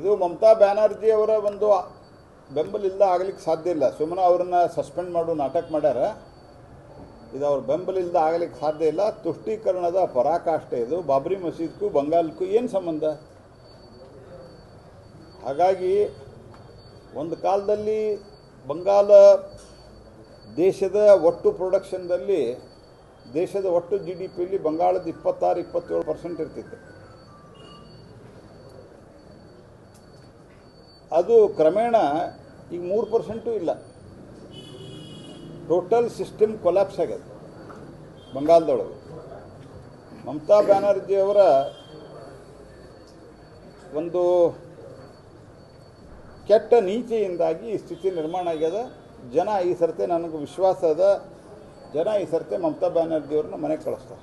ಇದು ಮಮತಾ ಬ್ಯಾನರ್ಜಿ ಅವರ ಒಂದು ಬೆಂಬಲ ಇಲ್ಲ ಆಗಲಿಕ್ಕೆ ಸಾಧ್ಯ ಇಲ್ಲ. ಸುಮ್ಮನೆ ಅವ್ರನ್ನ ಸಸ್ಪೆಂಡ್ ಮಾಡು, ನಾಟಕ ಮಾಡ್ಯಾರ. ಇದು ಅವ್ರ ಬೆಂಬಲ ಇಲ್ಲದ ಆಗಲಿಕ್ಕೆ ಸಾಧ್ಯ ಇಲ್ಲ. ತುಷ್ಟೀಕರಣದ ಪರಾಕಾಷ್ಠೆ ಇದು. ಬಾಬ್ರಿ ಮಸೀದ್ಗೂ ಬಂಗಾಲಕ್ಕೂ ಏನು ಸಂಬಂಧ? ಹಾಗಾಗಿ ಒಂದು ಕಾಲದಲ್ಲಿ ಬಂಗಾಲ ದೇಶದ ಒಟ್ಟು ಪ್ರೊಡಕ್ಷನ್ದಲ್ಲಿ ದೇಶದ ಒಟ್ಟು ಜಿ ಡಿ ಪಿಯಲ್ಲಿ ಬಂಗಾಳದ ಇಪ್ಪತ್ತಾರು, ಇಪ್ಪತ್ತೇಳು ಪರ್ಸೆಂಟ್ ಇರ್ತಿತ್ತು. ಅದು ಕ್ರಮೇಣ ಈಗ ಮೂರು ಪರ್ಸೆಂಟು ಇಲ್ಲ. ಟೋಟಲ್ ಸಿಸ್ಟಮ್ ಕೊಲ್ಯಾಪ್ಸ್ ಆಗ್ಯದ ಬಂಗಾಲದೊಳಗೆ ಮಮತಾ ಬ್ಯಾನರ್ಜಿಯವರ ಒಂದು ಕೆಟ್ಟ ನೀತಿಯಿಂದಾಗಿ ಈ ಸ್ಥಿತಿ ನಿರ್ಮಾಣ ಆಗ್ಯದ. ಜನ ಈ ಸರ್ತೆ ನನಗೆ ವಿಶ್ವಾಸ ಅದ. ಜನ ಈ ಸರ್ತೆ ಮಮತಾ ಬ್ಯಾನರ್ಜಿಯವ್ರನ್ನ ಮನೆಗೆ ಕಳಿಸ್ತಾರೆ.